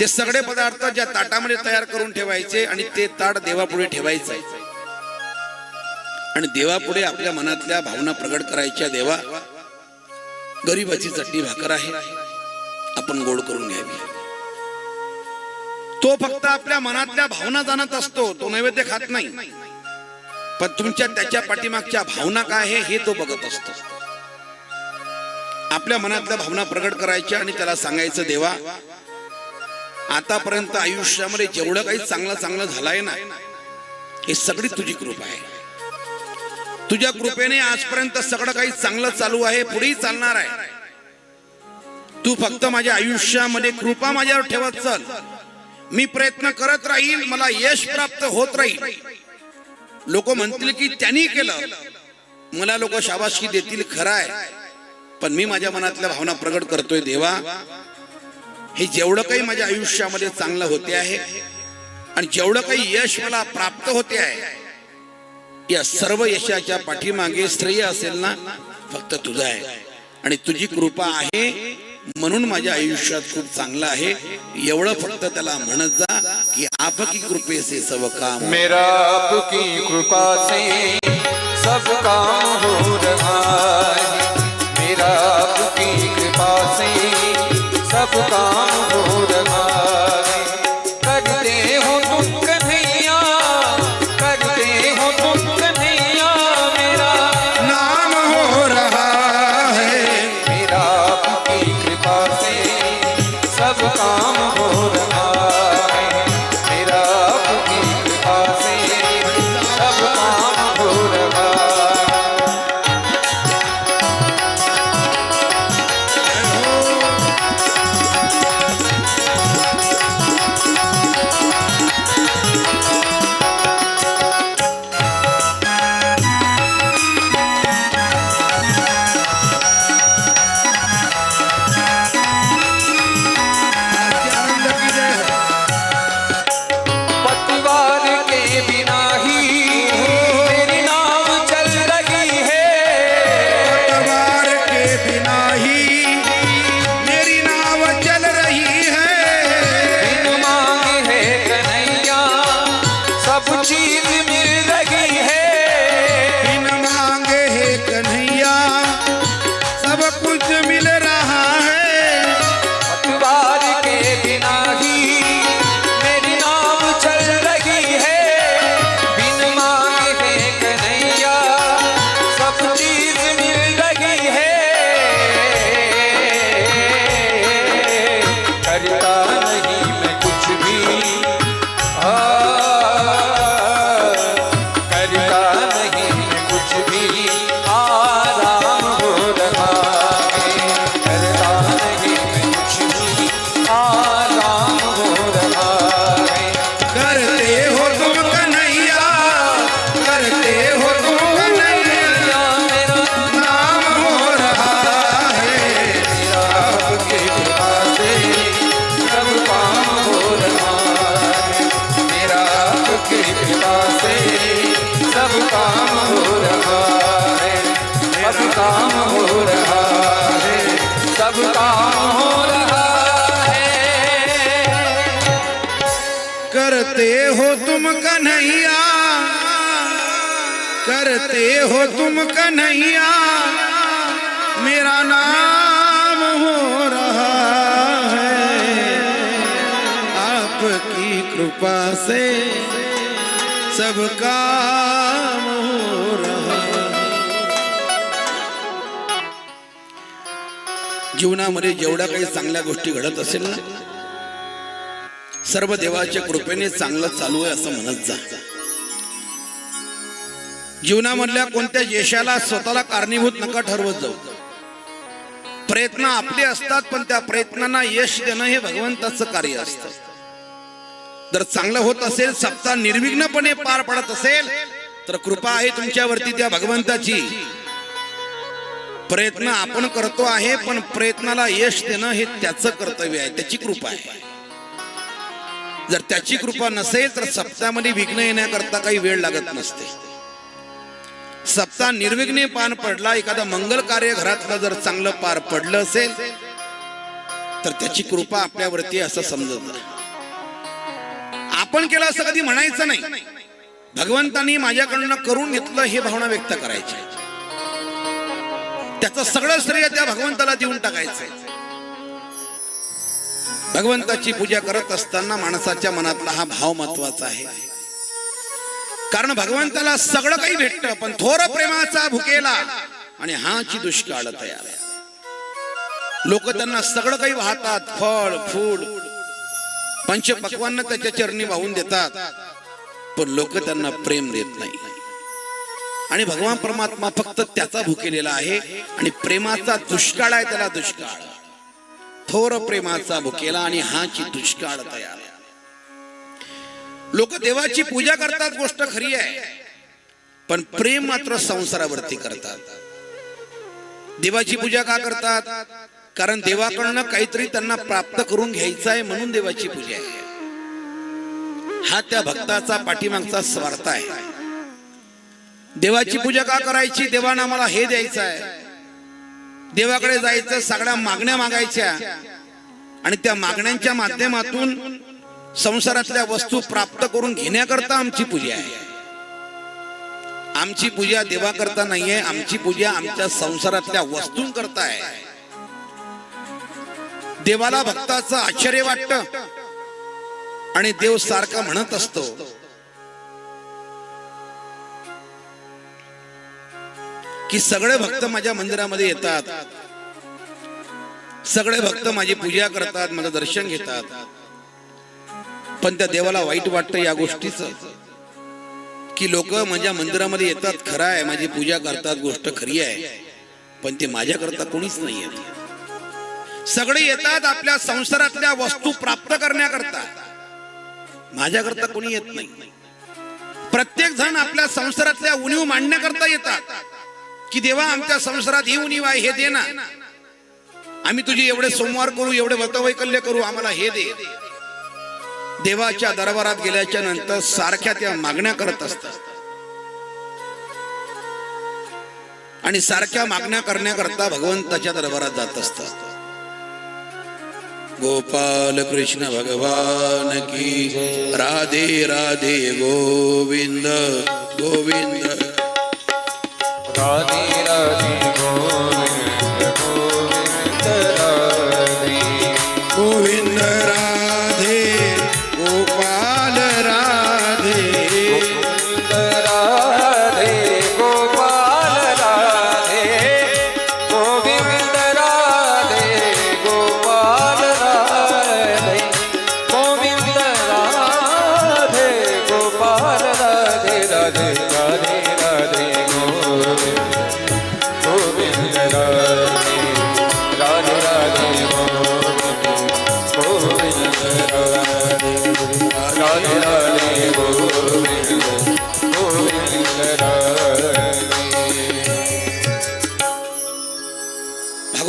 ते सगळे पदार्थ ज्या ताटामध्ये तयार करून ठेवायचे आणि ते ताट देवापुढे ठेवायचं आणि देवापुढे आपल्या मनातल्या भावना प्रगट करायच्या देवा गरीबाची चटणी भाकर आहे आपण गोड करून घ्यावी. तो फक्त आपल्या मनातल्या भावना जाणत असतो तो नैवेद्य खात नाही. पण तुमच्या त्याच्या पाठीमागच्या भावना काय आहे हे तो बघत असतो. आपल्या मनातल्या भावना प्रगट करायच्या आणि त्याला सांगायचं देवा आतापर्यंत आयुष्यामध्ये जेवढं काही चांगलं चांगलं झालंय ना हे सगळी तुझी कृपा आहे. तुझ्या कृपेने आजपर्यंत सगळं काही चांगलं चालू आहे पुढेही चालणार आहे. तू फक्त माझ्या आयुष्यामध्ये कृपा माझ्यावर ठेवत चल. मी प्रयत्न करत राहील मला यश प्राप्त होत राहील. लोक म्हणतील की त्यांनी केलं. मला लोक शाबासकी देतील खरं आहे. पण मी माझ्या मनातल्या भावना प्रगट करतोय देवा. हे जेवढं काही माझ्या आयुष्यामध्ये चांगलं होते आहे आणि जेवढं काही यश मला प्राप्त होते आहे या सर्व यशाच्या पाठीमागे श्रेय असेल ना फक्त तुझं आहे. आणि तुझी कृपा आहे म्हणून माझ्या आयुष्यात खूप चांगलं आहे. एवढं फक्त त्याला म्हणत जा की आपकी कृपेचे सव काम मेरा आपकी कृपा से करते हो तुम कन्हैया करते हो तुम कन्हैया मेरा नाम हो रहा है। आपकी कृपा से सब काम हो रहा जीवनामध्ये जेवढ्या काही चांगल्या गोष्टी घडत असेल ना सर्व देवाच्या कृपेने चांगलं चालू आहे असं म्हणत जा. जीवनामधल्या कोणत्या यशाला स्वतःला कारणीभूत नका ठरवत जाऊ. प्रयत्न आपले असतात पण त्या प्रयत्नांना यश देणं हे भगवंताचं कार्य असतं. जर चांगलं होत असेल सप्ताह निर्विघ्नपणे पार पडत असेल तर कृपा आहे तुमच्यावरती त्या भगवंताची. प्रयत्न आपण करतो आहे पण प्रयत्नाला यश देणं हे त्याचं कर्तव्य आहे त्याची कृपा आहे. जर त्याची कृपा नसेल तर सप्तामध्ये विघ्न येण्याकरता काही वेळ लागत नसते. सप्ताह निर्विघ्ने पार पडला एखादा मंगल कार्य घरातलं जर चांगलं पार पडलं असेल तर त्याची कृपा आपल्यावरती असं समजत आपण केलं असं कधी म्हणायचं नाही. भगवंतांनी माझ्याकडनं करून घेतलं हे भावना व्यक्त करायची. त्याचं सगळं श्रेय त्या भगवंताला देऊन टाकायचंय. भगवंताची पूजा करत असताना माणसाच्या मनातला हा भाव महत्त्वाचा आहे. कारण भगवंताला सगळं काही भेटतं पण थोर प्रेमाचा भुकेला आणि हाची दुष्काळ तयार. लोक त्यांना सगळं काही वाहतात फळ फूल पंचपक्वांना त्याच्या चरणी वाहून देतात पण लोक त्यांना प्रेम देत नाही. आणि भगवान परमात्मा फक्त त्याचा भुकेलेला आहे आणि प्रेमाचा दुष्काळ आहे त्याला दुष्काळ. थोर प्रेमाचा भुकेला आणि हाची दुष्काळ तयार. लोक देवाची पूजा करतात गोष्ट खरी आहे. पण प्रेम मात्र संसारावरती करतात. देवाची पूजा का करतात? कारण देवाकडनं काहीतरी त्यांना प्राप्त करून घ्यायचं आहे म्हणून देवाची पूजा आहे. हा त्या भक्ताचा पाठीमागचा स्वार्थ आहे. देवाची पूजा का करायची? देवाना आम्हाला हे द्यायचं आहे. देवाकडे जायचं सगळ्या मागण्या मागायच्या. आणि त्या मागण्यांच्या माध्यमातून संसारातल्या वस्तू प्राप्त करून घेण्याकरता आमची पूजा आहे. आमची पूजा देवाकरता नाहीये आमची पूजा आमच्या संसारातल्या वस्तूंकरता आहे. देवाला भक्ताचं आश्चर्य वाटत. आणि देव सारखा म्हणत असतो की सगळे भक्त माझ्या मंदिरामध्ये येतात. सगळे भक्त माझी पूजा करतात माझं दर्शन घेतात. पण त्या देवाला वाईट वाटतं या गोष्टीच. की लोक माझ्या मंदिरामध्ये येतात खरं आहे माझी पूजा करतात गोष्ट खरी आहे. पण ते माझ्याकरता कोणीच नाही येत सगळे येतात आपल्या संसारातल्या वस्तू प्राप्त करण्याकरता. माझ्याकरता कोणी येत नाही. प्रत्येक जण आपल्या संसारातल्या उणीव मांडण्याकरता येतात. की देवा आमच्या संसारात येऊन उणीव हे दे ना. आम्ही तुझे एवढे सोमवार करू एवढे व्रतवैकल्य करू आम्हाला हे दे. देवाच्या दरबारात गेल्याच्यानंतर सारख्या त्या मागण्या करत असतात. आणि सारख्या मागण्या करण्याकरता भगवंताच्या दरबारात जात असतात. गोपाल कृष्ण भगवान की राधे राधे गोविंद गोविंद. राधे राधे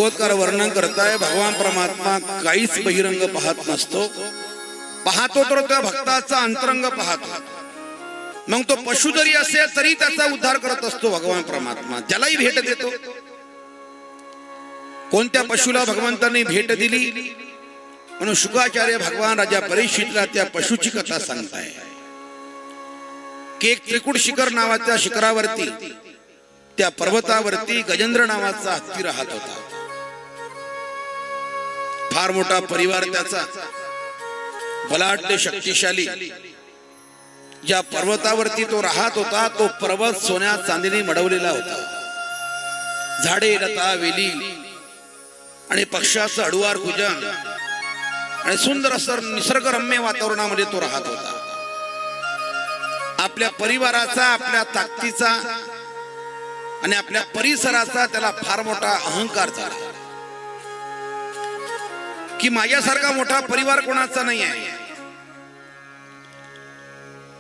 भागवतकार वर्णन करताय भगवान परमात्मा काहीच बहिरंग पाहत नसतो. पाहतो तर त्या भक्ताचा अंतरंग पाहतो. मग तो पशु जरी असेल तरी त्याचा उद्धार करत असतो भगवान परमात्मा. त्यालाही भेट देतो. कोणत्या पशुला भगवंतांनी भेट दिली? म्हणून शुकाचार्य भगवान राजा परीक्षितला त्या पशुची कथा सांगताय. की एक त्रिकुट शिखर नावाच्या शिखरावरती त्या पर्वतावरती गजेंद्र नावाचा हत्ती राहत होता. फार मोठा परिवार त्याचा. बलाढ्य शक्तिशाली. ज्या पर्वतावरती तो राहत होता तो पर्वत सोन्या चांदीने मडवलेला होता. झाडे लता वेली आणि पक्षाचं अडुवार पूजन आणि सुंदर असं निसर्गरम्य वातावरणामध्ये तो राहत होता. आपल्या परिवाराचा आपल्या ताकदीचा आणि आपल्या परिसराचा त्याला फार मोठा अहंकार झाला. की माझ्यासारखा मोठा परिवार कोणाचा नाही आहे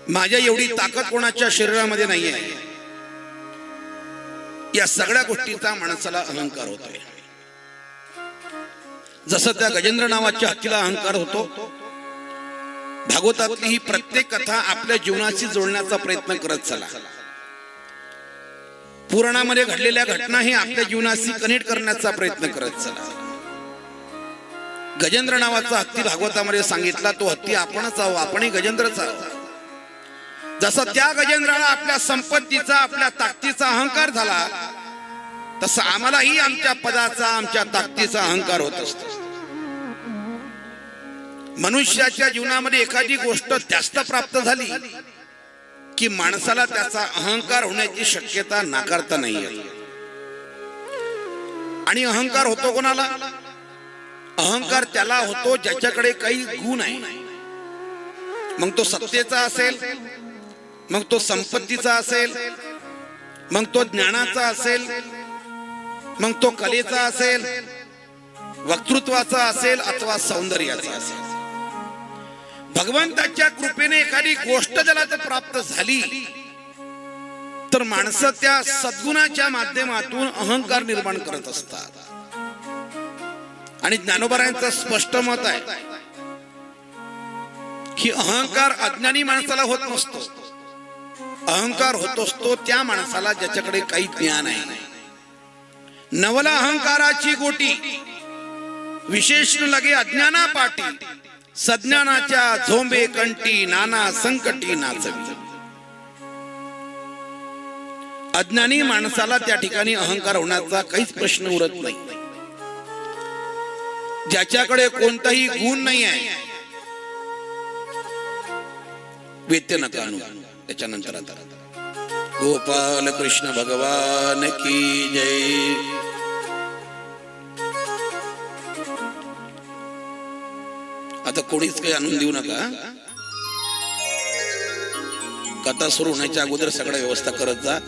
माझ्या एवढी ताकद कोणाच्या शरीरामध्ये नाही आहे या सगळ्या गोष्टीचा माणसाला अहंकार होतोय. जसं त्या गजेंद्र नावाच्या हत्तीला अहंकार होतो भागवतातली ही प्रत्येक कथा आपल्या जीवनाशी जोडण्याचा प्रयत्न करत चला. पुराणामध्ये घडलेल्या घटना ही आपल्या जीवनाशी कनेक्ट करण्याचा प्रयत्न करत चला. गजेंद्र नावाचा हत्ती भागवतामध्ये सांगितला तो हत्ती आपणच आहो आपणही गजेंद्रच जसं त्या गजेंद्राला आपल्या संपत्तीचा आपल्या ताकदीचा अहंकार झाला तसं आम्हालाही आमच्या पदाचा आमच्या ताकदीचा अहंकार होत असतो. मनुष्याच्या जीवनामध्ये एखादी गोष्ट जास्त प्राप्त झाली की माणसाला त्याचा अहंकार होण्याची शक्यता नाकारता नाही आणि अहंकार होतो कोणाला? अहंकार त्याला होतो ज्याच्याकडे काही गुण आहे मग तो सत्तेचा असेल मग तो संपत्तीचा असेल मग तो ज्ञानाचा असेल मग तो कलेचा असेल वक्तृत्वाचा असेल अथवा सौंदर्याचा असेल. भगवंताच्या कृपेने एखादी गोष्ट ज्याला जर प्राप्त झाली तर माणसं त्या सद्गुणाच्या माध्यमातून अहंकार निर्माण करत असतात. आणि ज्ञानोबरायांचं स्पष्ट मत आहे की अहंकार अज्ञानी माणसाला होत नसतो. अहंकार होत असतो त्या माणसाला ज्याच्याकडे काही ज्ञान आहे. नवला अहंकाराची गोटी विशेष लगे अज्ञाना पाटी सज्ञानाच्या झोंबे कंटी नाना संकटी नाचवी. अज्ञानी माणसाला त्या ठिकाणी अहंकार होण्याचा काहीच प्रश्न उरत नाही. ज्याच्याकडे कोणताही गुण नाही आहे. वेत्य नका आणू त्याच्यानंतर आता. गोपाल कृष्ण भगवान की जय. आता कोणीच काही आणून देऊ नका. कथा सुरू होण्याच्या अगोदर सगळ्या व्यवस्था करत जा.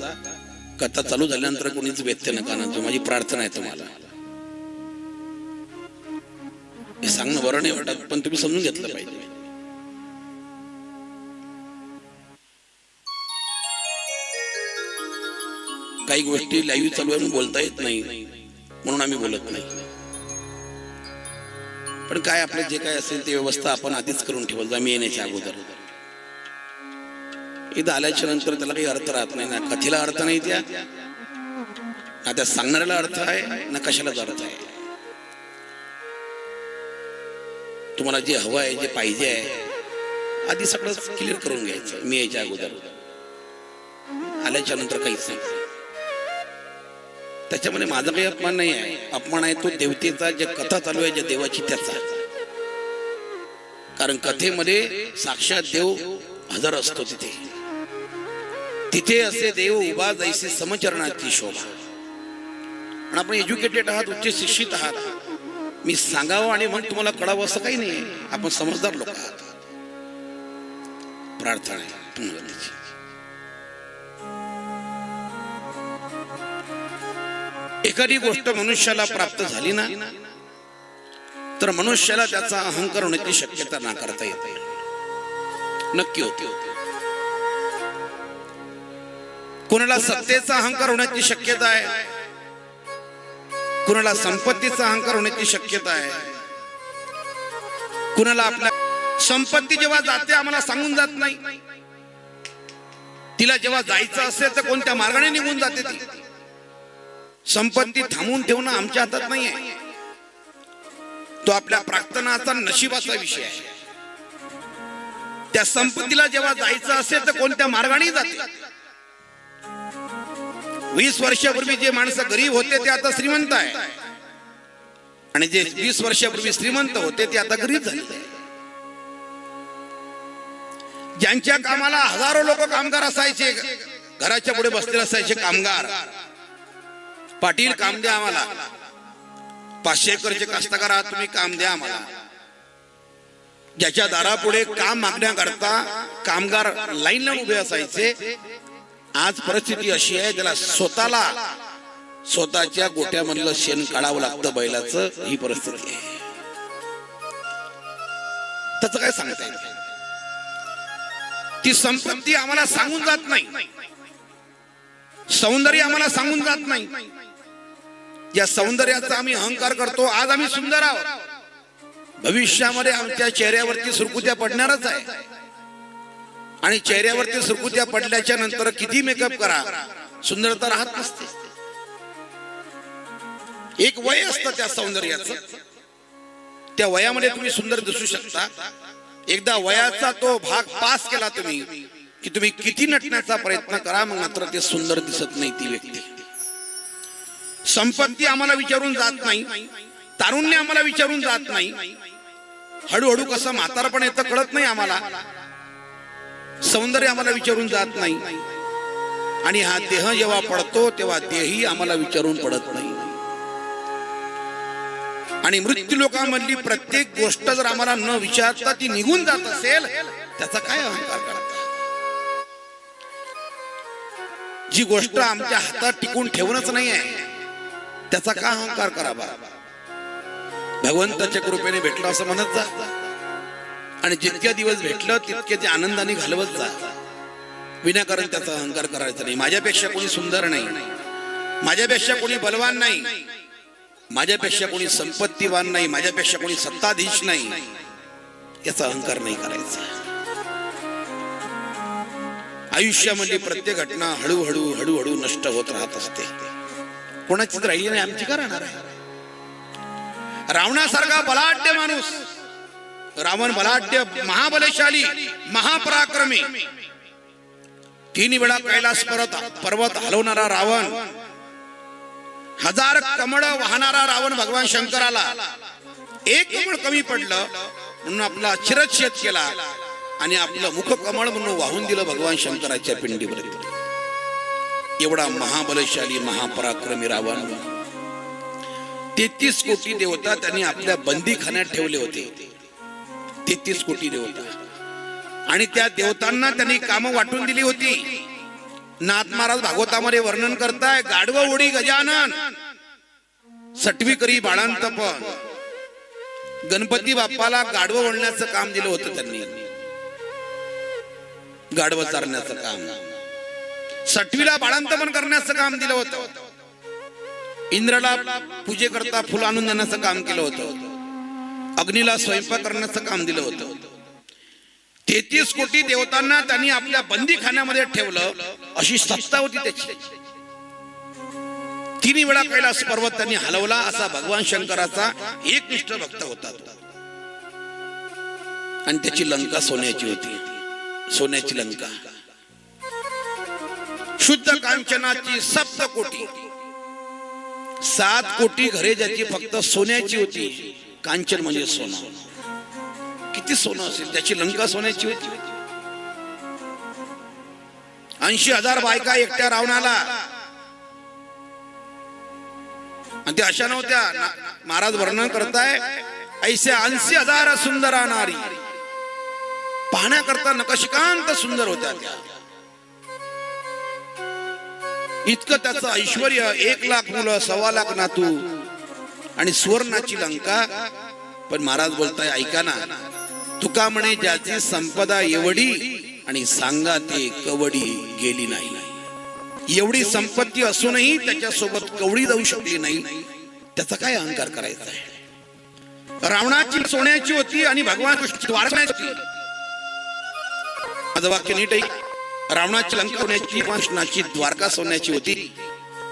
कथा चालू झाल्यानंतर कोणीच व्यत्यय नका आणतो माझी प्रार्थना आहे तुम्हाला. हे सांगणं बरं नाही वाटत पण तुम्ही समजून घेतलं पाहिजे. काही गोष्टी लाईव्ह चालू आहे बोलता येत नाही म्हणून आम्ही बोलत नाही. पण काय आपलं जे काय असेल ते व्यवस्था आपण आधीच करून ठेवत आम्ही येण्याच्या अगोदर. इथं आल्याच्यानंतर त्याला काही अर्थ राहत नाही ना कथेला अर्थ नाही त्या ना त्या सांगणाऱ्याला अर्थ आहे ना कशालाच अर्थ आहे. तुम्हाला जे हवं आहे जे पाहिजे आहे आधी सगळं क्लिअर करून घ्यायचं मी यायच्या अगोदर. आल्याच्यानंतर काहीच नाही. त्याच्यामध्ये माझा काही अपमान नाही आहे. अपमान आहे तो देवतेचा जे कथा चालू आहे ज्या देवाची त्याचा. कारण कथेमध्ये साक्षात देव हजर असतो तिथे. तिथे असे देव उभा जायचे समचरणाची शोभा. आणि आपण एज्युकेटेड आहात उच्च शिक्षित आहात. मी सांगावं आणि मग तुम्हाला कळावं असं काही नाही आपण समजदार लोक आहात. प्रार्थना एखादी गोष्ट मनुष्याला प्राप्त झाली ना तर मनुष्याला त्याचा अहंकार होण्याची शक्यता नाकारता येते नक्की होते. कोणाला सत्तेचा अहंकार होण्याची शक्यता आहे कुणाला संपत्तीचा अहंकार होण्याची शक्यता आहे? कुणाला आपल्या संपत्ती जेव्हा जाते आम्हाला सांगून जात नाही. तिला जेव्हा जायचं असेल तर कोणत्या मार्गाने निघून जाते ती? संपत्ती थांबून ठेवणं आमच्या हातात नाही आहे. तो आपल्या प्रार्थनाचा नशिबाचा विषय आहे. त्या संपत्तीला जेव्हा जायचं असेल तर कोणत्या मार्गाने जाते? वीस वर्षापूर्वी जे माणसं गरीब होते ते आता श्रीमंत आहे. आणि जे वीस वर्षापूर्वी श्रीमंत होते ते आता गरीब झाले. ज्यांच्या कामाला हजारो लोक कामगार असायचे घराच्या पुढे बसलेले असायचे कामगार. पाटील काम द्या आम्हाला. पाचशे एकरचे कास्तकार आहात तुम्ही काम द्या आम्हाला. ज्याच्या दारापुढे काम मागण्याकरता कामगार लाईन लावून उभे असायचे आज परिस्थिती अशी आहे त्याला स्वतःला स्वतःच्या गोट्यामधलं शेण काढावं लागतं बैलाचं ही परिस्थिती आहे. त्याच काय सांगता येईल? ती संपत्ती आम्हाला सांगून जात नाही. सौंदर्य आम्हाला सांगून जात नाही. या सौंदर्याचा आम्ही अहंकार करतो आज आम्ही सुंदर आहोत. भविष्यामध्ये आमच्या चेहऱ्यावरती सुरकुत्या पडणारच आहे. आणि चेहऱ्यावरती सुरकुत्या पडल्याच्या नंतर किती मेकअप करा. सुंदरता राहत नसते. एक वय असतं त्या सौंदर्याचं. त्या वयामध्ये तुम्ही सुंदर दिसू शकता. एकदा वयाचा तो भाग पास केला तुम्ही की तुम्ही किती नटण्याचा प्रयत्न करा मग मात्र ते सुंदर दिसत नाही ती व्यक्ती. संपत्ती आम्हाला विचारून जात नाही. तारुण्य आम्हाला विचारून जात नाही. हळूहळू कसं म्हातारपण येतं कळत नाही आम्हाला. सौंदर्य आम्हाला विचारून जात नाही. आणि हा देह जेव्हा पडतो तेव्हा देही आम्हाला विचारून पडत नाही. आणि मृत्यू लोकांमधली प्रत्येक गोष्ट जर आम्हाला न विचारता ती निघून जात असेल त्याचा काय अहंकार करता जी गोष्ट आमच्या हातात टिकून ठेवणच नाही आहे त्याचा का अहंकार करावा? भगवंताच्या कृपेने भेटलं असं म्हणत जा. आणि जितक्या दिवस भेटलं तितके ते आनंदाने घालवत जा. विनाकारण त्याचा अहंकार करायचा नाही. माझ्यापेक्षा कोणी सुंदर नाही. माझ्यापेक्षा कोणी बलवान नाही. माझ्यापेक्षा कोणी संपत्तीवान नाही. माझ्यापेक्षा कोणी सत्ताधीश नाही. याचा अहंकार नाही करायचा. आयुष्यामधली प्रत्येक घटना हळूहळू हळूहळू नष्ट होत राहत असते. कोणाचीच राहिली नाही. आमची का राहणार आहे? रावणासारखा बलाढ्य माणूस रावण बलाढ्य महाबलशाली महापराक्रमी. तीन वेळा कैलास पर्वत पर्वत हलवणारा रावण. हजार कमळ वाहणारा रावण भगवान शंकराला. एक कमळ कमी पडलं म्हणून आपला चिरच्छेद केला आणि आपलं मुख कमळ म्हणून वाहून दिलं भगवान शंकराच्या पिंडीवर एवढा महाबलशाली महापराक्रमी रावण. तेहतीस कोटी देवता त्यांनी आपल्या बंदी खाण्यात ठेवले होते. तेहतीस कोटी देवता. आणि त्या देवतांना त्यांनी काम वाटून दिली होती. नाथ महाराज भागवतामध्ये वर्णन करताय गाढव ओढी गजानन. सटवी करी बाळांतपण. गणपती बाप्पाला गाढव ओढण्याचं काम दिलं होतं त्यांनी. गाढव चारण्याचं काम. सटवीला बाळांतपण करण्याचं काम दिलं होतं. इंद्राला पूजे करता फुल आणून देण्याचं काम केलं होतं. अग्नीला स्वयंपाक करण्याचं काम दिलं होतं. तेहतीस कोटी देवतांना त्यांनी आपल्या बंदी खाण्यामध्ये ठेवलं अशी सत्ता होती त्याची. तिन्ही वेळा कैलास पर्वत त्यांनी हलवला असा भगवान शंकराचा एकनिष्ठ भक्त होता तो. आणि त्याची लंका सोन्याची होती. सोन्याची लंका. शुद्ध कांचनाची सप्त कोटी. सात कोटी घरे ज्याची फक्त सोन्याची होती. कांचन म्हणजे सोनं. किती सोनं असेल? त्याची लंका सोन्याची होती. ऐंशी हजार बायका एकट्या रावणाला. आणि त्या अशा नव्हत्या. महाराज वर्णन करताय ऐसे ऐंशी हजार सुंदर नारी. पाहण्याकरता नकशिकांत सुंदर होत्या त्या. इतकं त्याचं ऐश्वर एक लाख मुलं सव्वा लाख नातू. आणि सुवर्णाची लंका. पण महाराज बोलताय ऐका ना तुका म्हणे ज्याची संपदा एवढी आणि सांगा ते कवडी गेली नाही. एवढी संपत्ती असूनही त्याच्यासोबत कवडी जाऊ शकली नाही. त्याचा काय अहंकार करायचा आहे? रावणाची सोन्याची होती आणि भगवान कृष्ण द्वारकाची होती. माझं वाक्य नीट रावणाची लंका सोन्याची कृष्णाची द्वारका सोन्याची होती.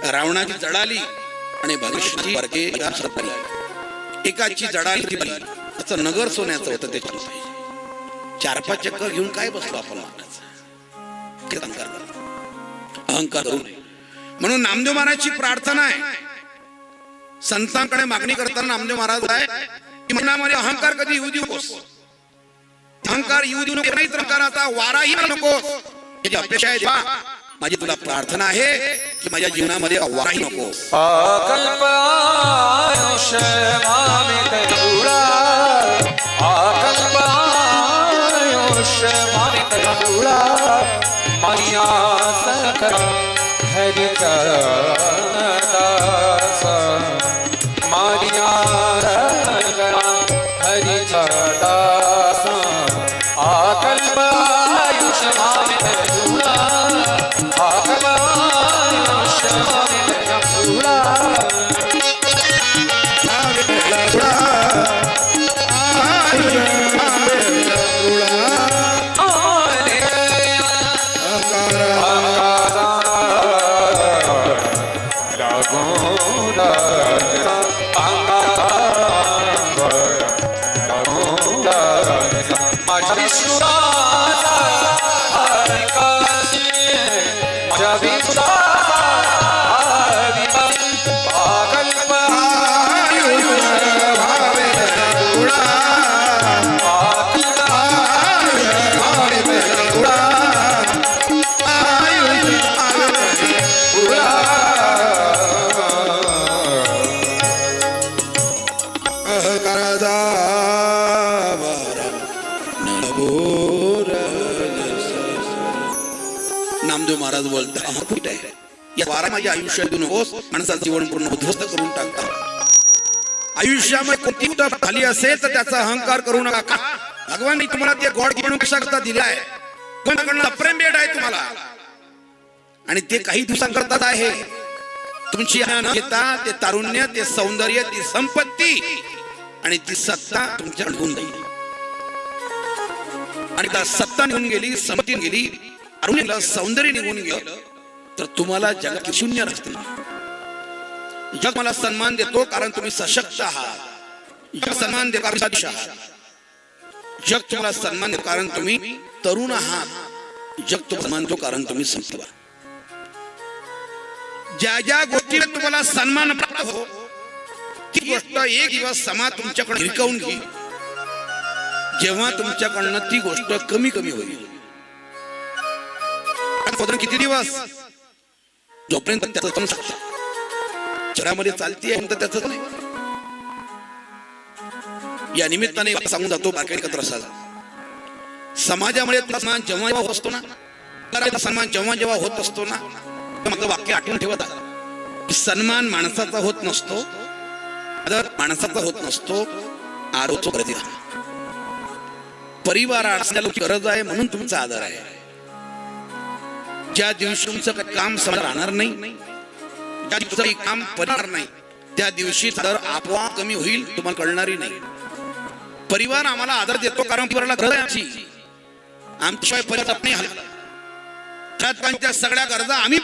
रावणाची जडाली आणि भगवानची द्वारके एकाची जडाली त्याचं नगर सोन्याचं होतं त्याच्या चार पाच चक्कर घेऊन काय बसलो आपण अहंकार अहंकार करू म्हणून नामदेव महाराजची प्रार्थना आहे. संतांकडे मागणी करताना नामदेव महाराज आहे की मनामध्ये अहंकार कधी येऊ देऊ अहंकार येऊ देऊ नको नाही तर वाराही नकोस. याची अपेक्षा आहे माझी तुला प्रार्थना आहे की माझ्या जीवनामध्ये अव्वाही नको. आकल्पायुष्यमामितयुरा आकल्पायुष्यमामितयुरा मया महाराज बोलतात कुठे? आहे या वारा माझ्या आयुष्यातून देऊ माणसाचं जीवन पूर्ण उद्ध्वस्त करून टाकतात आयुष्यामध्ये कोणती गोष्ट खाली असेल तर त्याचा अहंकार करू नका का? भगवान तुम्हाला ते गॉड म्हणून कशा करता दिलाय? कोणाकडनं प्रेम बेड आहे तुम्हाला? आणि ते काही दिवसांकरताच आहे. तुमची न घेता ते तारुण्य ते सौंदर्य ती संपत्ती आणि ती सत्ता तुमच्या निघून जाईल. आणि त्या सत्ता निघून गेली संपत्ती गेली अरुणीला सौंदर्य निघून गेलं तर तुम्हाला जगात शून्य रस्ते जग मला सन्मान देतो कारण तुम्ही सशक्त आहात. जग सन्मान देतो कारण आहात. जग तुम्हाला सन्मान देतो कारण तुम्ही तरुण आहात. जग तुम्हाला सन्मान देतो कारण तुम्ही संपवा ज्या ज्या गोष्टीला तुम्हाला सन्मान प्राप्त हो ती गोष्ट एक दिवस समाज तुमच्याकडे हिरकवून घेईल जेव्हा तुमच्याकडनं ती गोष्ट कमी कमी होईल. साधारण किती दिवस? जोपर्यंत त्याचं पण शकता शहरामध्ये चालतीये तर त्याच नाही या निमित्ताने सांगून जातो बाकी एकत्र असायला समाजामध्ये सन्मान जेव्हा जेव्हा होत असतो ना सन्मान जेव्हा जेव्हा होत असतो ना तर माझं वाक्य आठवून ठेवत आहे. सन्मान माणसाचा होत नसतो आदर माणसाचा होत नसतो आरोग्य परिवार असण्याला गरज आहे म्हणून तुमचा आदर आहे. ज्या दिवशी तुमचं काही काम समजा राहणार नाही ज्या दिवशी काही काम पडणार नाही त्या दिवशी आदर आपोआप कमी होईल तुम्हाला कळणारही नाही. परिवार आम्हाला आदर देतो कारण परिवाराला गरज आहे आमची. आमच्याशिवाय परिवार नाही हलत त्या सगळ्या गरजा आम्ही